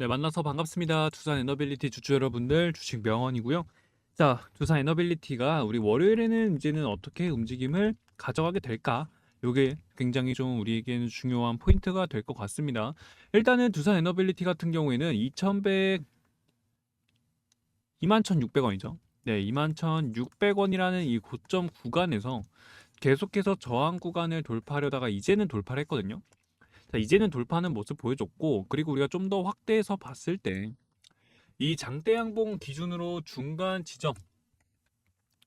네, 만나서 반갑습니다. 두산 에너빌리티 주주 여러분들, 주식 명언이고요. 자, 두산 에너빌리티가 우리 월요일에는 이제는 어떻게 움직임을 가져가게 될까? 요게 굉장히 좀 우리에게는 중요한 포인트가 될 것 같습니다. 일단은 두산 에너빌리티 같은 경우에는 2,100 21,600원이죠. 네, 21,600원이라는 이 고점 구간에서 계속해서 저항 구간을 돌파하려다가 이제는 돌파를 했거든요. 자, 이제는 돌파하는 모습 보여줬고, 그리고 우리가 좀 더 확대해서 봤을 때, 이 장대 양봉 기준으로 중간 지점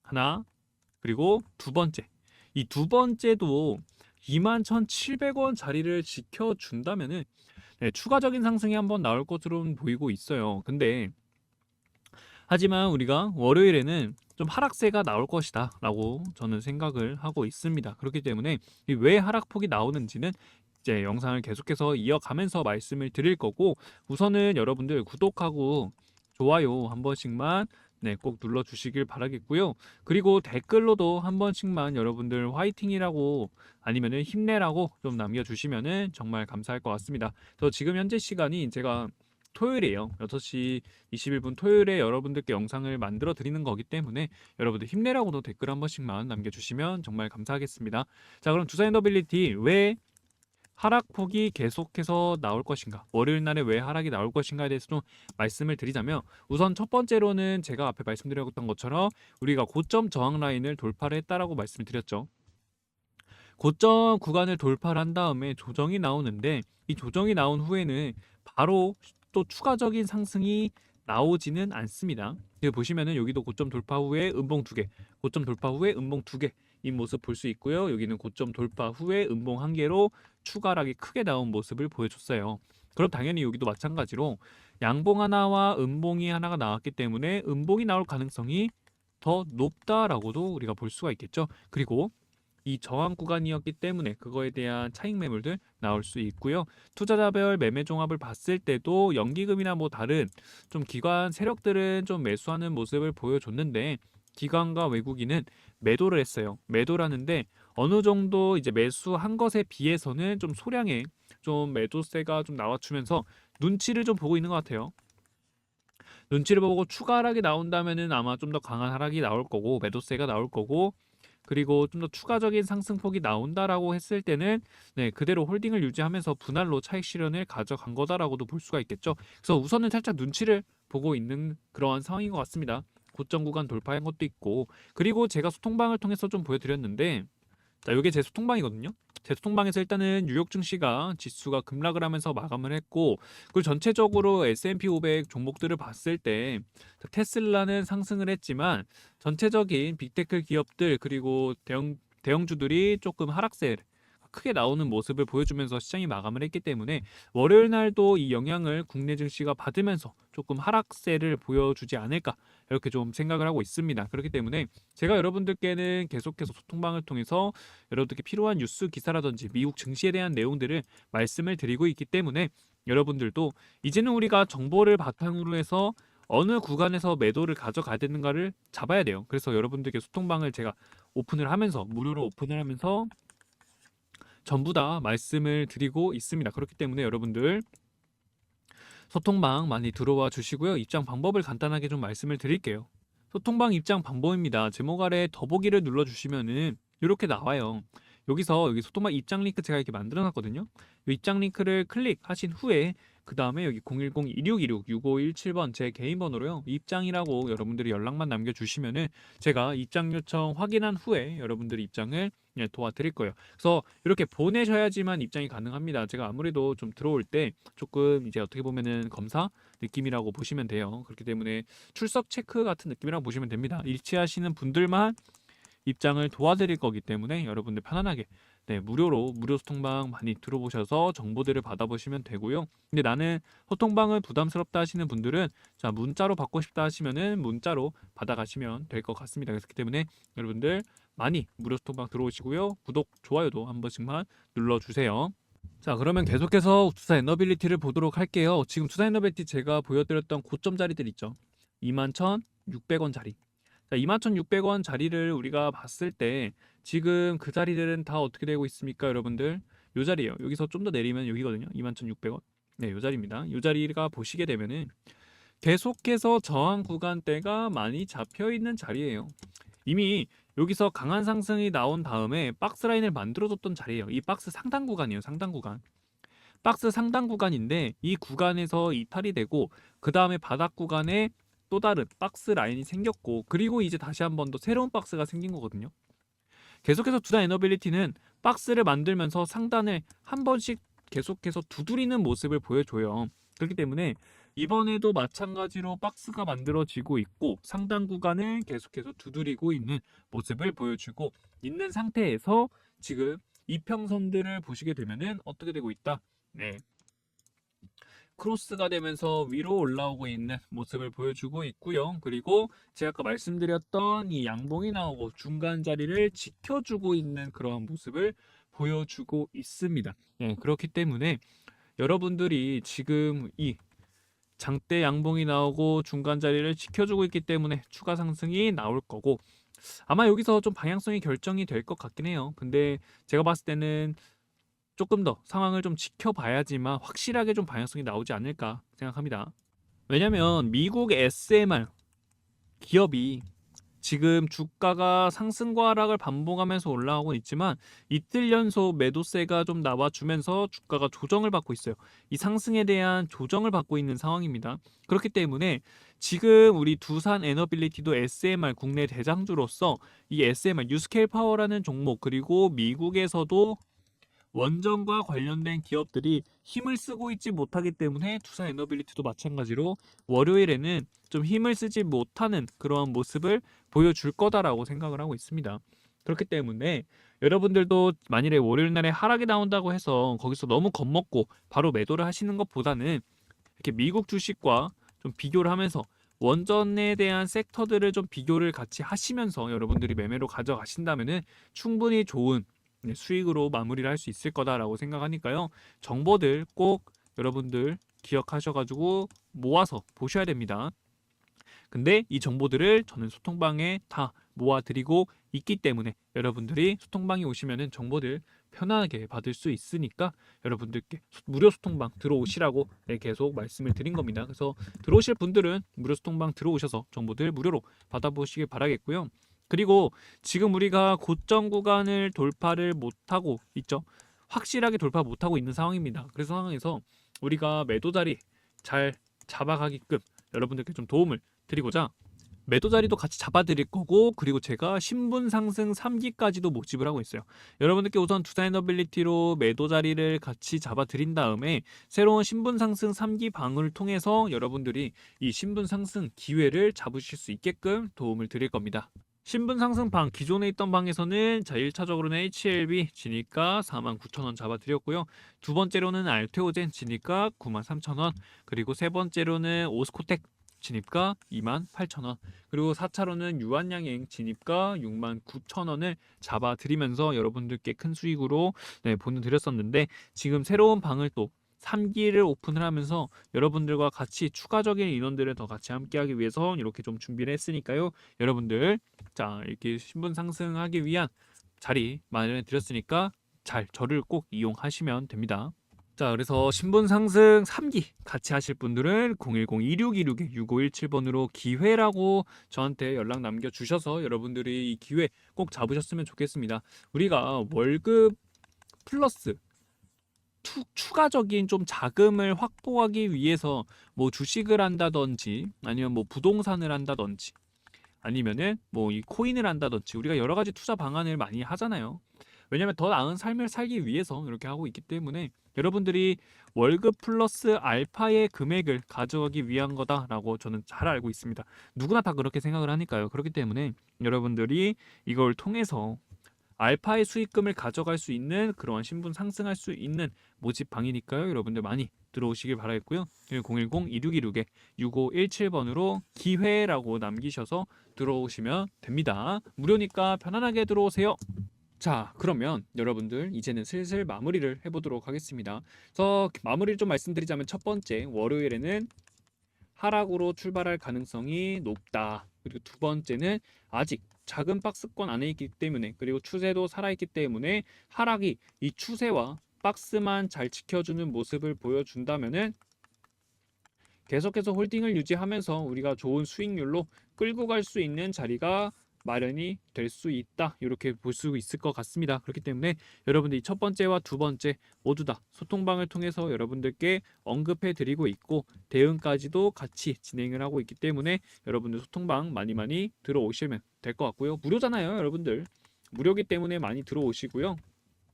하나, 그리고 두 번째. 이 두 번째도 21,700원 자리를 지켜준다면은 네, 추가적인 상승이 한번 나올 것으로 보이고 있어요. 근데 하지만 우리가 월요일에는 좀 하락세가 나올 것이다 라고 저는 생각을 하고 있습니다. 그렇기 때문에 이왜 하락폭이 나오는지는 이제 영상을 계속해서 이어가면서 말씀을 드릴 거고 우선은 여러분들 구독하고 좋아요 한 번씩만 네, 꼭 눌러 주시길 바라겠고요. 그리고 댓글로도 한 번씩만 여러분들 화이팅이라고 아니면은 힘내라고 좀 남겨 주시면은 정말 감사할 것 같습니다. 저 지금 현재 시간이 제가 토요일이에요. 6시 21분 토요일에 여러분들께 영상을 만들어 드리는 거기 때문에 여러분들 힘내라고도 댓글 한 번씩만 남겨주시면 정말 감사하겠습니다. 자, 그럼 두산에너빌리티 왜 하락폭이 계속해서 나올 것인가? 월요일 날에 왜 하락이 나올 것인가에 대해서 좀 말씀을 드리자면 우선 첫 번째로는 제가 앞에 말씀드렸던 것처럼 우리가 고점 저항 라인을 돌파를 했다라고 말씀을 드렸죠. 고점 구간을 돌파를 한 다음에 조정이 나오는데 이 조정이 나온 후에는 바로 또 추가적인 상승이 나오지는 않습니다. 보시면은 여기도 고점 돌파 후에 음봉 두 개, 고점 돌파 후에 음봉 두 개, 이 모습 볼 수 있고요. 여기는 고점 돌파 후에 음봉 한 개로 추가락이 크게 나온 모습을 보여줬어요. 그럼 당연히 여기도 마찬가지로 양봉 하나와 음봉이 하나가 나왔기 때문에 음봉이 나올 가능성이 더 높다라고도 우리가 볼 수가 있겠죠. 그리고 이 저항 구간이었기 때문에 그거에 대한 차익 매물들 나올 수 있고요. 투자자별 매매 종합을 봤을 때도 연기금이나 뭐 다른 좀 기관 세력들은 좀 매수하는 모습을 보여줬는데 기관과 외국인은 매도를 했어요. 매도라는데 어느 정도 이제 매수한 것에 비해서는 좀 소량의 좀 매도세가 좀 나와주면서 눈치를 좀 보고 있는 것 같아요. 눈치를 보고 추가 하락이 나온다면은 아마 좀 더 강한 하락이 나올 거고 매도세가 나올 거고 그리고 좀 더 추가적인 상승폭이 나온다라고 했을 때는 네 그대로 홀딩을 유지하면서 분할로 차익 실현을 가져간 거다라고도 볼 수가 있겠죠. 그래서 우선은 살짝 눈치를 보고 있는 그러한 상황인 것 같습니다. 고점 구간 돌파한 것도 있고 그리고 제가 소통방을 통해서 좀 보여드렸는데 자 이게 제 소통방이거든요. 제 소통방에서 일단은 뉴욕 증시가 지수가 급락을 하면서 마감을 했고 그리고 전체적으로 S&P 500 종목들을 봤을 때 테슬라는 상승을 했지만 전체적인 빅테크 기업들 그리고 대형 대형주들이 조금 하락세 크게 나오는 모습을 보여주면서 시장이 마감을 했기 때문에 월요일 날도 이 영향을 국내 증시가 받으면서 조금 하락세를 보여주지 않을까 이렇게 좀 생각을 하고 있습니다. 그렇기 때문에 제가 여러분들께는 계속해서 소통방을 통해서 여러분들께 필요한 뉴스 기사라든지 미국 증시에 대한 내용들을 말씀을 드리고 있기 때문에 여러분들도 이제는 우리가 정보를 바탕으로 해서 어느 구간에서 매도를 가져가야 되는가를 잡아야 돼요. 그래서 여러분들께 소통방을 제가 오픈을 하면서 무료로 오픈을 하면서 전부 다 말씀을 드리고 있습니다. 그렇기 때문에 여러분들 소통방 많이 들어와 주시고요. 입장 방법을 간단하게 좀 말씀을 드릴게요. 소통방 입장 방법입니다. 제목 아래 더보기를 눌러 주시면은 이렇게 나와요. 여기서 여기 소통방 입장 링크 제가 이렇게 만들어 놨거든요. 이 입장 링크를 클릭하신 후에 그 다음에 여기 010-2616-6517번 제 개인 번호로요. 입장이라고 여러분들이 연락만 남겨주시면은 제가 입장 요청 확인한 후에 여러분들이 입장을 예, 도와드릴 거예요. 그래서 이렇게 보내셔야지만 입장이 가능합니다. 제가 아무래도 좀 들어올 때 조금 이제 어떻게 보면은 검사 느낌이라고 보시면 돼요. 그렇기 때문에 출석 체크 같은 느낌이라고 보시면 됩니다. 일치하시는 분들만 입장을 도와드릴 거기 때문에 여러분들 편안하게 네, 무료로 무료 소통방 많이 들어보셔서 정보들을 받아보시면 되고요. 근데 나는 소통방을 부담스럽다 하시는 분들은 자 문자로 받고 싶다 하시면은 문자로 받아가시면 될 것 같습니다. 그렇기 때문에 여러분들 많이 무료 소통방 들어오시고요. 구독, 좋아요도 한 번씩만 눌러주세요. 자 그러면 계속해서 투자 에너빌리티를 보도록 할게요. 지금 투자 에너빌리티 제가 보여드렸던 고점 자리들 있죠. 21,600원 자리. 자 21,600원 자리를 우리가 봤을 때 지금 그 자리들은 다 어떻게 되고 있습니까 여러분들? 요 자리예요. 여기서 좀 더 내리면 여기거든요. 21,600원. 네, 요 자리입니다. 요 자리가 보시게 되면은 계속해서 저항 구간대가 많이 잡혀 있는 자리예요. 이미 여기서 강한 상승이 나온 다음에 박스 라인을 만들어줬던 자리예요. 이 박스 상단 구간이에요. 상단 구간. 박스 상단 구간인데 이 구간에서 이탈이 되고 그 다음에 바닥 구간에 또 다른 박스 라인이 생겼고 그리고 이제 다시 한 번 더 새로운 박스가 생긴 거거든요. 계속해서 두단 에너빌리티는 박스를 만들면서 상단을 한 번씩 계속해서 두드리는 모습을 보여줘요. 그렇기 때문에 이번에도 마찬가지로 박스가 만들어지고 있고 상단 구간을 계속해서 두드리고 있는 모습을 보여주고 있는 상태에서 지금 이평선들을 보시게 되면은 어떻게 되고 있다. 네. 크로스가 되면서 위로 올라오고 있는 모습을 보여주고 있고요. 그리고 제가 아까 말씀드렸던 이 양봉이 나오고 중간 자리를 지켜주고 있는 그러한 모습을 보여주고 있습니다. 예, 그렇기 때문에 여러분들이 지금 이 장대 양봉이 나오고 중간 자리를 지켜주고 있기 때문에 추가 상승이 나올 거고 아마 여기서 좀 방향성이 결정이 될 것 같긴 해요. 근데 제가 봤을 때는 조금 더 상황을 좀 지켜봐야지만 확실하게 좀 방향성이 나오지 않을까 생각합니다. 왜냐면 미국 SMR 기업이 지금 주가가 상승과 하락을 반복하면서 올라오고 있지만 이틀 연속 매도세가 좀 나와주면서 주가가 조정을 받고 있어요. 이 상승에 대한 조정을 받고 있는 상황입니다. 그렇기 때문에 지금 우리 두산 에너빌리티도 SMR 국내 대장주로서 이 SMR 유스케일 파워라는 종목 그리고 미국에서도 원전과 관련된 기업들이 힘을 쓰고 있지 못하기 때문에 투자 에너빌리티도 마찬가지로 월요일에는 좀 힘을 쓰지 못하는 그러한 모습을 보여줄 거다라고 생각을 하고 있습니다. 그렇기 때문에 여러분들도 만일에 월요일 날에 하락이 나온다고 해서 거기서 너무 겁먹고 바로 매도를 하시는 것보다는 이렇게 미국 주식과 좀 비교를 하면서 원전에 대한 섹터들을 좀 비교를 같이 하시면서 여러분들이 매매로 가져가신다면은 충분히 좋은 네, 수익으로 마무리를 할 수 있을 거다라고 생각하니까요. 정보들 꼭 여러분들 기억하셔가지고 모아서 보셔야 됩니다. 근데 이 정보들을 저는 소통방에 다 모아드리고 있기 때문에 여러분들이 소통방에 오시면은 정보들 편하게 받을 수 있으니까 여러분들께 무료 소통방 들어오시라고 네, 계속 말씀을 드린 겁니다. 그래서 들어오실 분들은 무료 소통방 들어오셔서 정보들 무료로 받아보시길 바라겠고요. 그리고 지금 우리가 고점 구간을 돌파를 못하고 있죠. 확실하게 돌파 못하고 있는 상황입니다. 그래서 상황에서 우리가 매도 자리 잘 잡아가게끔 여러분들께 좀 도움을 드리고자 매도 자리도 같이 잡아드릴 거고 그리고 제가 신분 상승 3기까지도 모집을 하고 있어요. 여러분들께 우선 두사이너빌리티로 매도 자리를 같이 잡아드린 다음에 새로운 신분 상승 3기 방을 통해서 여러분들이 이 신분 상승 기회를 잡으실 수 있게끔 도움을 드릴 겁니다. 신분 상승 방 기존에 있던 방에서는 자 1차적으로는 HLB 진입가 49,000원 잡아드렸고요. 두 번째로는 알테오젠 진입가 93,000원 그리고 세 번째로는 오스코텍 진입가 28,000원 그리고 4차로는 유한양행 진입가 69,000원을 잡아드리면서 여러분들께 큰 수익으로 네, 보내드렸었는데 지금 새로운 방을 또 3기를 오픈을 하면서 여러분들과 같이 추가적인 인원들을 더 같이 함께하기 위해서 이렇게 좀 준비를 했으니까요. 여러분들 자 이렇게 신분 상승하기 위한 자리 마련해 드렸으니까 잘 저를 꼭 이용하시면 됩니다. 자 그래서 신분 상승 3기 같이 하실 분들은 010-2626-6517번으로 기회라고 저한테 연락 남겨주셔서 여러분들이 이 기회 꼭 잡으셨으면 좋겠습니다. 우리가 월급 플러스 투, 추가적인 좀 자금을 확보하기 위해서 뭐 주식을 한다든지 아니면 뭐 부동산을 한다든지 아니면은 뭐 이 코인을 한다든지 우리가 여러 가지 투자 방안을 많이 하잖아요. 왜냐면 더 나은 삶을 살기 위해서 이렇게 하고 있기 때문에 여러분들이 월급 플러스 알파의 금액을 가져가기 위한 거다라고 저는 잘 알고 있습니다. 누구나 다 그렇게 생각을 하니까요. 그렇기 때문에 여러분들이 이걸 통해서 알파의 수익금을 가져갈 수 있는 그러한 신분 상승할 수 있는 모집 방이니까요. 여러분들 많이 들어오시길 바라겠고요. 010-2626-6517번으로 기회라고 남기셔서 들어오시면 됩니다. 무료니까 편안하게 들어오세요. 자, 그러면 여러분들 이제는 슬슬 마무리를 해보도록 하겠습니다. 그래서 마무리를 좀 말씀드리자면 첫 번째 월요일에는 하락으로 출발할 가능성이 높다. 그리고 두 번째는 아직 작은 박스권 안에 있기 때문에 그리고 추세도 살아있기 때문에 하락이 이 추세와 박스만 잘 지켜주는 모습을 보여준다면은 계속해서 홀딩을 유지하면서 우리가 좋은 수익률로 끌고 갈 수 있는 자리가 마련이 될 수 있다. 이렇게 볼 수 있을 것 같습니다. 그렇기 때문에 여러분들이 첫 번째와 두 번째 모두 다 소통방을 통해서 여러분들께 언급해 드리고 있고 대응까지도 같이 진행을 하고 있기 때문에 여러분들 소통방 많이 많이 들어오시면 될 것 같고요. 무료잖아요, 여러분들. 무료기 때문에 많이 들어오시고요.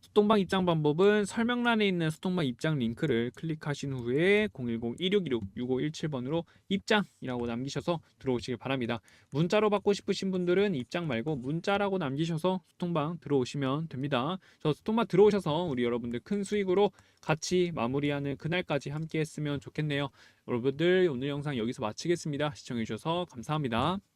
소통방 입장 방법은 설명란에 있는 소통방 입장 링크를 클릭하신 후에 010-1616-6517번으로 입장이라고 남기셔서 들어오시길 바랍니다. 문자로 받고 싶으신 분들은 입장 말고 문자라고 남기셔서 소통방 들어오시면 됩니다. 저 소통방 들어오셔서 우리 여러분들 큰 수익으로 같이 마무리하는 그날까지 함께 했으면 좋겠네요. 여러분들 오늘 영상 여기서 마치겠습니다. 시청해 주셔서 감사합니다.